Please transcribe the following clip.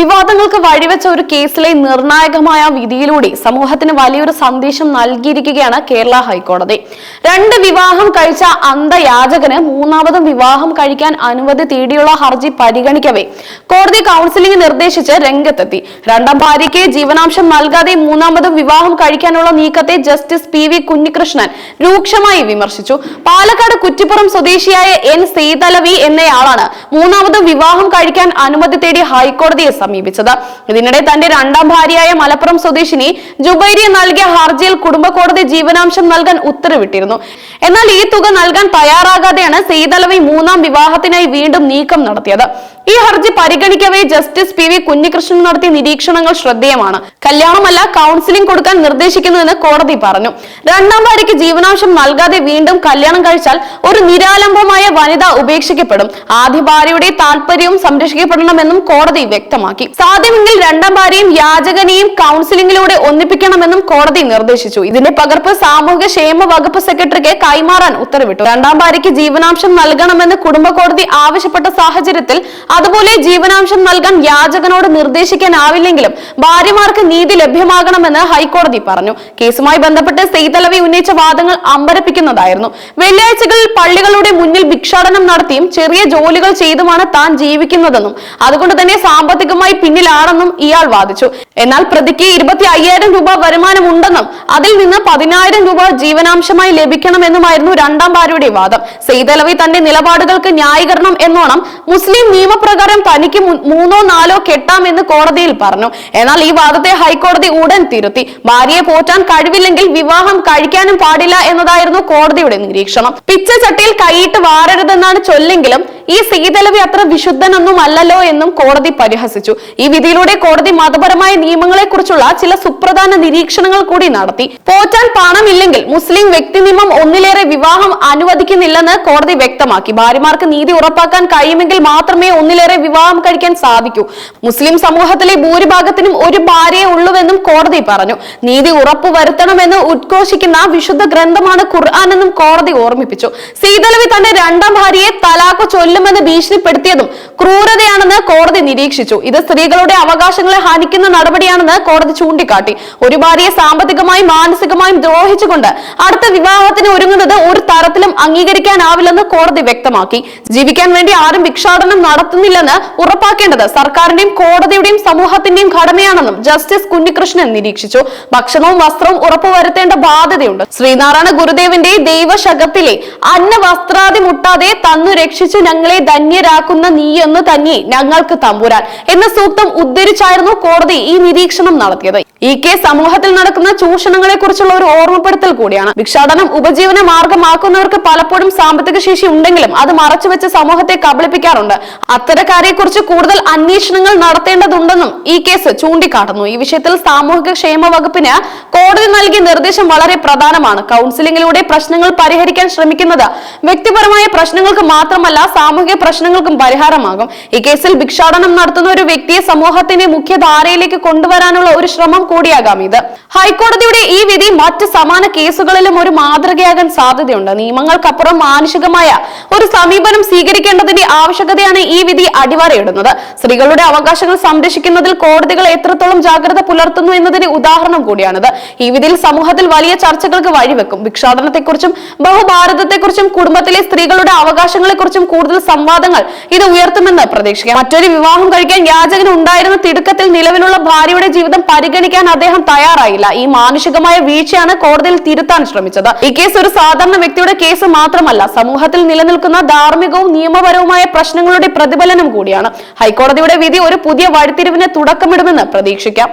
വിവാദങ്ങൾക്ക് വഴിവെച്ച ഒരു കേസിലെ നിർണായകമായ വിധിയിലൂടെ സമൂഹത്തിന് വലിയൊരു സന്ദേശം നൽകിയിരിക്കുകയാണ് കേരള ഹൈക്കോടതി. രണ്ട് വിവാഹം കഴിച്ച അന്ധയാചകന് മൂന്നാമതും വിവാഹം കഴിക്കാൻ അനുമതി തേടിയുള്ള ഹർജി പരിഗണിക്കവേ കോടതി കൗൺസിലിംഗ് നിർദ്ദേശിച്ച് രംഗത്തെത്തി. രണ്ടാം ഭാര്യയ്ക്ക് ജീവനാംശം നൽകാതെ മൂന്നാമതും വിവാഹം കഴിക്കാനുള്ള നീക്കത്തെ ജസ്റ്റിസ് പി വി കുഞ്ഞികൃഷ്ണൻ രൂക്ഷമായി വിമർശിച്ചു. പാലക്കാട് കുറ്റിപ്പുറം സ്വദേശിയായ എൻ സീതലവി എന്നയാളാണ് മൂന്നാമതും വിവാഹം കഴിക്കാൻ അനുമതി തേടി ഹൈക്കോടതിയെ സമീപിച്ചത്. ഇതിനിടെ തന്റെ രണ്ടാം ഭാര്യയായ മലപ്പുറം സ്വദേശിനി ജുബൈരി നൽകിയ ഹർജിയിൽ കുടുംബ കോടതി ജീവനാംശം നൽകാൻ ഉത്തരവിട്ടിരുന്നു. എന്നാൽ ഈ തുക നൽകാൻ തയ്യാറാകാതെയാണ് സീതലവി മൂന്നാം വിവാഹത്തിനായി വീണ്ടും നീക്കം നടത്തിയത്. ഈ ഹർജി പരിഗണിക്കവേ ജസ്റ്റിസ് പി വി കുഞ്ഞികൃഷ്ണൻ നടത്തിയ നിരീക്ഷണങ്ങൾ ശ്രദ്ധേയമാണ്. കല്യാണമല്ല കൗൺസിലിംഗ് കൊടുക്കാൻ നിർദ്ദേശിക്കുന്നുവെന്ന് കോടതി പറഞ്ഞു. രണ്ടാം ഭാര്യയ്ക്ക് ജീവനാംശം നൽകാതെ വീണ്ടും കല്യാണം കഴിച്ചാൽ ഒരു നിരാലംബമായ വനിത ഉപേക്ഷിക്കപ്പെടും. ആദ്യ ഭാര്യയുടെ താല്പര്യവും സംരക്ഷിക്കപ്പെടണമെന്നും കോടതി വ്യക്തമാക്കി. സാധ്യമെങ്കിൽ രണ്ടാം ഭാര്യയും യാചകനെയും കൗൺസിലിംഗിലൂടെ ഒന്നിപ്പിക്കണമെന്നും കോടതി നിർദ്ദേശിച്ചു. ഇതിന്റെ പകർപ്പ് സാമൂഹിക ക്ഷേമ വകുപ്പ് സെക്രട്ടറിക്ക് കൈമാറാൻ ഉത്തരവിട്ടു. രണ്ടാം ഭാര്യയ്ക്ക് ജീവനാംശം നൽകണമെന്ന് കുടുംബ കോടതി ആവശ്യപ്പെട്ട സാഹചര്യത്തിൽ അതുപോലെ ജീവനാംശം നൽകാൻ യാചകനോട് നിർദ്ദേശിക്കാനാവില്ലെങ്കിലും ഭാര്യമാർക്ക് നീതി ലഭ്യമാകണമെന്ന് ഹൈക്കോടതി പറഞ്ഞു. കേസുമായി ബന്ധപ്പെട്ട് സെയ്തലവി ഉന്നയിച്ച വാദങ്ങൾ അമ്പരപ്പിക്കുന്നതായിരുന്നു. വെള്ളിയാഴ്ചകളിൽ പള്ളികളുടെ മുന്നിൽ ഭിക്ഷാടനം നടത്തിയും ചെറിയ ജോലികൾ ചെയ്തുമാണ് താൻ ജീവിക്കുന്നതെന്നും അതുകൊണ്ട് തന്നെ സാമ്പത്തികമായി പിന്നിലാണെന്നും ഇയാൾ വാദിച്ചു. എന്നാൽ പ്രതിക്ക് ഇരുപത്തി അയ്യായിരം രൂപ വരുമാനമുണ്ടെന്നും അതിൽ നിന്ന് പതിനായിരം രൂപ ജീവനാംശമായി ലഭിക്കണമെന്നുമായിരുന്നു രണ്ടാം ഭാര്യയുടെ വാദം. സെയ്തലവി തന്റെ നിലപാടുകൾക്ക് ന്യായീകരണം എന്നോണം മുസ്ലിം നിയമപ്രകാരം തനിക്ക് മൂന്നോ നാലോ കെട്ടാമെന്ന് കോടതിയിൽ പറഞ്ഞു. എന്നാൽ ഈ വാദത്തെ ഹൈക്കോടതി ഉടൻ തിരുത്തി. ഭാര്യയെ പോറ്റാൻ കഴിവില്ലെങ്കിൽ വിവാഹം കഴിക്കാനും പാടില്ല എന്നതായിരുന്നു കോടതിയുടെ നിരീക്ഷണം. പിച്ചച്ചട്ടിയിൽ കൈയിട്ട് വാരരുതെന്നാണ് ചൊല്ലെങ്കിലും ഈ സീതലവി അത്ര വിശുദ്ധനൊന്നും അല്ലല്ലോ എന്നും കോടതി പരിഹസിച്ചു. ഈ വിധിയിലൂടെ കോടതി മതപരമായ നിയമങ്ങളെ കുറിച്ചുള്ള ചില സുപ്രധാന നിരീക്ഷണങ്ങൾ കൂടി നടത്തി. പോറ്റാൻ പണമില്ലെങ്കിൽ മുസ്ലിം വ്യക്തി നിയമം ഒന്നിലേറെ വിവാഹം അനുവദിക്കുന്നില്ലെന്ന് കോടതി വ്യക്തമാക്കി. ഭാര്യമാർക്ക് നീതി ഉറപ്പാക്കാൻ കഴിയുമെങ്കിൽ മാത്രമേ ഒന്നിലേറെ വിവാഹം കഴിക്കാൻ സാധിക്കൂ. മുസ്ലിം സമൂഹത്തിലെ ഭൂരിഭാഗത്തിനും ഒരു ഭാര്യയെ ഉള്ളുവെന്നും കോടതി പറഞ്ഞു. നീതി ഉറപ്പുവരുത്തണമെന്ന് ഉദ്ഘോഷിക്കുന്ന വിശുദ്ധ ഗ്രന്ഥമാണ് ഖുർആൻ എന്നും കോടതി ഓർമ്മിപ്പിച്ചു. സീതലവി തന്റെ രണ്ടാം ഭാര്യയെ തലാഖ് ചൊല്ലുമെന്ന് ഭീഷണിപ്പെടുത്തിയതും ക്രൂരതയാണെന്ന് കോടതി നിരീക്ഷിച്ചു. ഇത് സ്ത്രീകളുടെ അവകാശങ്ങളെ ഹനിക്കുന്ന നടപടിയാണെന്ന് കോടതി ചൂണ്ടിക്കാട്ടി. ഒരു ഭാര്യയെ സാമ്പത്തികമായും മാനസികമായും ദ്രോഹിച്ചുകൊണ്ട് അടുത്ത വിവാഹത്തിന് ഒരുങ്ങുന്നത് ഒരു തരത്തിലും അംഗീകരിക്കാനാവില്ലെന്ന് കോടതി വ്യക്തമാക്കി. ജീവിക്കാൻ വേണ്ടി ആരും ഭിക്ഷാടനം നടത്തുന്നില്ലെന്ന് ഉറപ്പാക്കേണ്ടത് സർക്കാരിന്റെയും കോടതിയുടെയും സമൂഹത്തിന്റെയും കടമയാണെന്നും ജസ്റ്റിസ് കുഞ്ഞികൃഷ്ണൻ നിരീക്ഷിച്ചു. ഭക്ഷണവും വസ്ത്രവും ഉറപ്പുവരുത്തേണ്ട ബാധ്യതയുണ്ട്. ശ്രീനാരായണ ഗുരുദേവന്റെ ദൈവശകത്തിലെ അന്ന വസ്ത്രാതി മുട്ടാതെ തന്നു രക്ഷിച്ചു ഞങ്ങളെ ധന്യരാക്കുന്ന നീ എന്ന് തന്നെ ഞങ്ങൾക്ക് തമ്പുരാൻ. എന്ന സൂക്തം ഉദ്ധരിച്ചായിരുന്നു കോടതി ഈ നിരീക്ഷണം നടത്തിയത്. ഈ കെ സമൂഹത്തിൽ നടക്കുന്ന ചൂഷണങ്ങളെ കുറിച്ചുള്ള ഒരു ഓർമ്മപ്പെടുത്തൽ കൂടിയാണ്. ഭിക്ഷാടനം ഉപജീവന മാർഗമാക്കുന്നവർക്ക് പലപ്പോഴും സാമ്പത്തിക ശേഷി ഉണ്ടെങ്കിലും അത് മറച്ചുവെച്ച് സമൂഹത്തെ കബളിപ്പിക്കാറുണ്ട്. അത്തരക്കാരെ കുറിച്ച് കൂടുതൽ അന്വേഷണങ്ങൾ നടത്തേണ്ടതുണ്ടെന്നും ഈ കേസ് ചൂണ്ടിക്കാട്ടുന്നു. ഈ വിഷയത്തിൽ സാമൂഹിക ക്ഷേമ വകുപ്പിന് കോടതി നൽകിയ നിർദ്ദേശം വളരെ പ്രധാനമാണ്. കൗൺസിലിംഗിലൂടെ പ്രശ്നങ്ങൾ പരിഹരിക്കാൻ ശ്രമിക്കുന്നത് വ്യക്തിപരമായ പ്രശ്നങ്ങൾക്ക് മാത്രമല്ല സാമൂഹിക പ്രശ്നങ്ങൾക്കും പരിഹാരമാകും. ഈ കേസിൽ ഭിക്ഷാടനം നടത്തുന്ന ഒരു വ്യക്തിയെ സമൂഹത്തിന്റെ മുഖ്യധാരയിലേക്ക് കൊണ്ടുവരാനുള്ള ഒരു ശ്രമം കൂടിയാകാം ഇത്. ഹൈക്കോടതിയുടെ ഈ വിധി മറ്റ് സമാന കേസുകളിലും ഒരു മാതൃകയാകാൻ സാധ്യതയുണ്ട്. നിയമങ്ങൾക്കപ്പുറം മാനുഷികമായ ഒരു സമീപനം സ്വീകരിക്കേണ്ടതിന്റെ ആവശ്യകതയാണ് ഈ വിധി അടിവരയിടുന്നത്. സ്ത്രീകളുടെ അവകാശങ്ങൾ സംരക്ഷിക്കുന്നതിൽ കോടതികൾ എത്രത്തോളം ജാഗ്രത പുലർത്തുന്നു എന്നതിന് ഉദാഹരണം കൂടിയാണിത്. ഈ വിധിയിൽ സമൂഹത്തിൽ വലിയ ചർച്ചകൾക്ക് വഴിവെക്കും. ഭിക്ഷാടനത്തെക്കുറിച്ചും ബഹുഭാരതത്തെക്കുറിച്ചും കുടുംബത്തിലെ സ്ത്രീകളുടെ അവകാശങ്ങളെക്കുറിച്ചും കൂടുതൽ സംവാദങ്ങൾ ഇത് ഉയർത്തുമെന്ന് പ്രതീക്ഷിക്കാം. മറ്റൊരു വിവാഹം കഴിക്കാൻ യാചകൻ ഉണ്ടായിരുന്ന തിടുക്കത്തിൽ നിലവിലുള്ള ഭാര്യയുടെ ജീവിതം പരിഗണിക്കാൻ അദ്ദേഹം തയ്യാറായില്ല. ഈ മാനുഷികമായ വീഴ്ചയാണ് കോടതിയിൽ തിരുത്താൻ ശ്രമിച്ചത്. ഈ കേസ് ഒരു സാധാരണ വ്യക്തിയുടെ കേസ് മാത്രമല്ല സമൂഹത്തിൽ നിലനിൽക്കുന്ന ധാർമ്മികവും നിയമപരവുമായ പ്രശ്നങ്ങളുടെ പ്രതിഫലനം കൂടിയാണ്. ഹൈക്കോടതിയുടെ വിധി ഒരു പുതിയ വഴിത്തിരിവിന് തുടക്കമിടുമെന്ന് പ്രതീക്ഷിക്കാം.